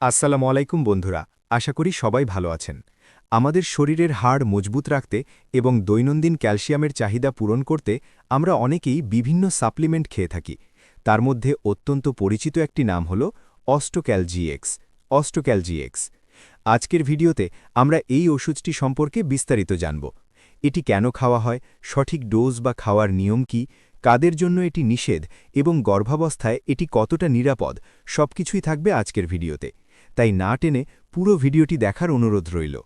আসসালামু আলাইকুম বন্ধুরা, আশা করি সবাই ভালো আছেন। আমাদের শরীরের হাড় মজবুত রাখতে এবং দৈনন্দিন ক্যালসিয়ামের চাহিদা পূরণ করতে আমরা অনেকেই বিভিন্ন সাপ্লিমেন্ট খেয়ে থাকি। তার মধ্যে অত্যন্ত পরিচিত একটি নাম হল অস্টোক্যাল জিএক্স অস্টোক্যাল জিএক্স আজকের ভিডিওতে আমরা এই ওষুধটি সম্পর্কে বিস্তারিত জানব। এটি কেন খাওয়া হয়, সঠিক ডোজ বা খাওয়ার নিয়ম কি, কাদের জন্য এটি নিষেধ এবং গর্ভাবস্থায় এটি কতটা নিরাপদ, সবকিছুই থাকবে আজকের ভিডিওতে। তাই না টেনে পুরো ভিডিওটি দেখার অনুরোধ রইল।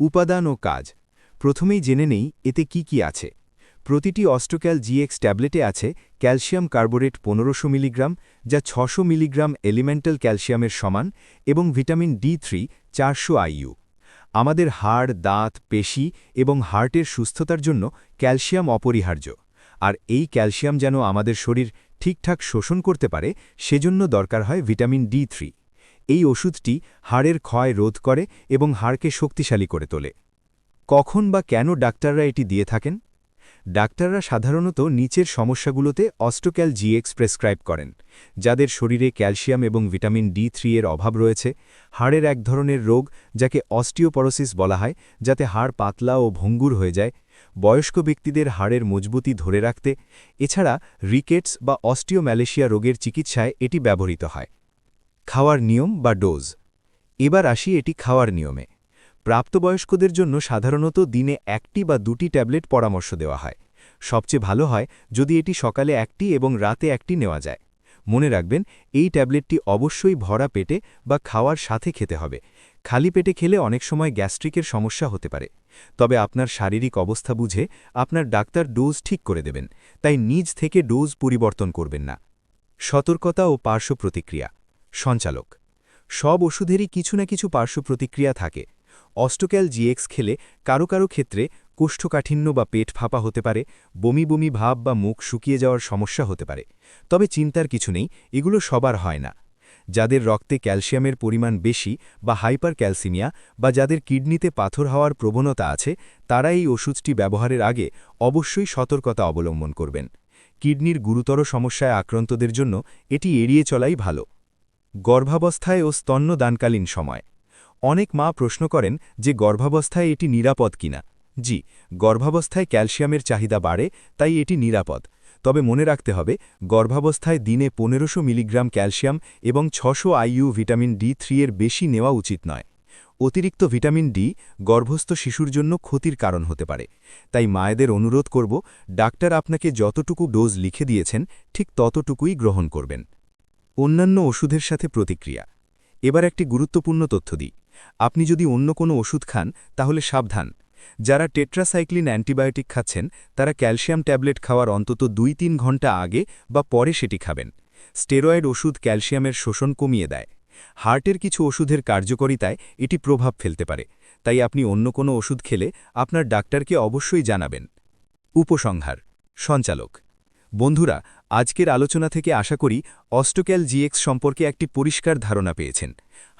উপাদান ও কাজ। প্রথমেই জেনে নেই এতে কি কি আছে। প্রতিটি অস্টোক্যাল জিএক্স ট্যাবলেটে আছে ক্যালসিয়াম কার্বোরেট পনেরোশো মিলিগ্রাম, যা ছশো মিলিগ্রাম এলিমেন্টাল ক্যালসিয়ামের সমান, এবং ভিটামিন ডি থ্রি, চারশো আইইউ। আমাদের হাড়, দাঁত, পেশি এবং হার্টের সুস্থতার জন্য ক্যালসিয়াম অপরিহার্য। আর এই ক্যালসিয়াম যেন আমাদের শরীর ঠিকঠাক শোষণ করতে পারে, সেজন্য দরকার হয় ভিটামিন ডি থ্রি। এই ওষুধটি হাড়ের ক্ষয় রোধ করে এবং হাড়কে শক্তিশালী করে তোলে। কখন বা কেন ডাক্তাররা এটি দিয়ে থাকেন? ডাক্তাররা সাধারণত নিচের সমস্যাগুলোতে অস্টোক্যাল জিএক্স প্রেসক্রাইব করেন, যাদের শরীরে ক্যালসিয়াম এবং ভিটামিন ডি থ্রি এর অভাব রয়েছে, হাড়ের এক ধরনের রোগ যাকে অস্টিওপরোসিস বলা হয়, যাতে হাড় পাতলা ও ভঙ্গুর হয়ে যায়, বয়স্ক ব্যক্তিদের হাড়ের মজবুতি ধরে রাখতে, এছাড়া রিকেটস বা অস্টিওম্যালেশিয়া রোগের চিকিৎসায় এটি ব্যবহৃত হয়। খাওয়ার নিয়ম বা ডোজ। এবার আসি এটি খাওয়ার নিয়মে। প্রাপ্তবয়স্কদের জন্য সাধারণত দিনে একটি বা দুটি ট্যাবলেট পরামর্শ দেওয়া হয়। সবচেয়ে ভালো হয় যদি এটি সকালে একটি এবং রাতে একটি নেওয়া যায়। মনে রাখবেন, এই ট্যাবলেটটি অবশ্যই ভরা পেটে বা খাওয়ার সাথে খেতে হবে। খালি পেটে খেলে অনেক সময় গ্যাস্ট্রিকের সমস্যা হতে পারে। তবে আপনার শারীরিক অবস্থা বুঝে আপনার ডাক্তার ডোজ ঠিক করে দেবেন। তাই নিজ থেকে ডোজ পরিবর্তন করবেন না। সতর্কতা ও পার্শ্ব প্রতিক্রিয়া। সঞ্চালক। সব ওষুধেরই কিছু না কিছু পার্শ্ব প্রতিক্রিয়া থাকে। অস্টোক্যাল জিএক্স খেলে কারও কারও ক্ষেত্রে কোষ্ঠকাঠিন্য বা পেট ফাঁপা হতে পারে, বমি বমি ভাব বা মুখ শুকিয়ে যাওয়ার সমস্যা হতে পারে। তবে চিন্তার কিছু নেই, এগুলো সবার হয় না। যাদের রক্তে ক্যালসিয়ামের পরিমাণ বেশি বা হাইপার ক্যালসিমিয়া বা যাদের কিডনিতে পাথর হওয়ার প্রবণতা আছে, তারা এই ওষুধটি ব্যবহারের আগে অবশ্যই সতর্কতা অবলম্বন করবেন। কিডনির গুরুতর সমস্যায় আক্রান্তদের জন্য এটি এড়িয়ে চলাই ভালো। গর্ভাবস্থায় ও স্তন্যদানকালীন সময়। অনেক মা প্রশ্ন করেন যে গর্ভাবস্থায় এটি নিরাপদ কিনা। জি, গর্ভাবস্থায় ক্যালসিয়ামের চাহিদা বাড়ে, তাই এটি নিরাপদ। তবে মনে রাখতে হবে, গর্ভাবস্থায় দিনে পনেরোশো মিলিগ্রাম ক্যালসিয়াম এবং ছশো আইইউ ভিটামিন ডি থ্রি এর বেশি নেওয়া উচিত নয়। অতিরিক্ত ভিটামিন ডি গর্ভস্থ শিশুর জন্য ক্ষতির কারণ হতে পারে। তাই মায়েদের অনুরোধ করব, ডাক্তার আপনাকে যতটুকু ডোজ লিখে দিয়েছেন, ঠিক ততটুকুই গ্রহণ করবেন। অন্যান্য ওষুধের সাথে প্রতিক্রিয়া। এবার একটি গুরুত্বপূর্ণ তথ্য দিই। আপনি যদি অন্য কোনো ওষুধ খান, তাহলে সাবধান। যারা টেট্রাসাইক্লিন অ্যান্টিবায়োটিক খাচ্ছেন, তারা ক্যালসিয়াম ট্যাবলেট খাওয়ার অন্তত দুই তিন ঘণ্টা আগে বা পরে সেটি খাবেন। স্টেরয়েড ওষুধ ক্যালসিয়ামের শোষণ কমিয়ে দেয়। হার্টের কিছু ওষুধের কার্যকরিতায় এটি প্রভাব ফেলতে পারে। তাই আপনি অন্য কোনো ওষুধ খেলে আপনার ডাক্তারকে অবশ্যই জানাবেন। উপসংহার। সঞ্চালক। বন্ধুরা আজকের আলোচনা থেকে আশা করি অস্টোক্যাল জিএক্স সম্পর্কে একটি পরিষ্কার ধারণা পেয়েছেন।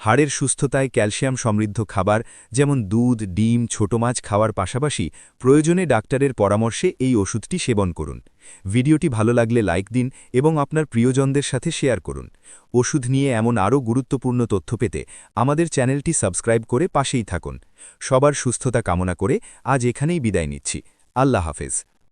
হাড়ের সুস্থতায় ক্যালসিয়াম সমৃদ্ধ খাবার, যেমন দুধ, ডিম, ছোট মাছ খাওয়ার পাশাপাশি প্রয়োজনে ডাক্তারের পরামর্শে এই ওষুধটি সেবন করুন। ভিডিওটি ভালো লাগলে লাইক দিন এবং আপনার প্রিয়জনদের সাথে শেয়ার করুন। ওষুধ নিয়ে এমন আরও গুরুত্বপূর্ণ তথ্য পেতে আমাদের চ্যানেলটি সাবস্ক্রাইব করে পাশেই থাকুন। সবার সুস্থতা কামনা করে আজ এখানেই বিদায় নিচ্ছি। আল্লাহ হাফেজ।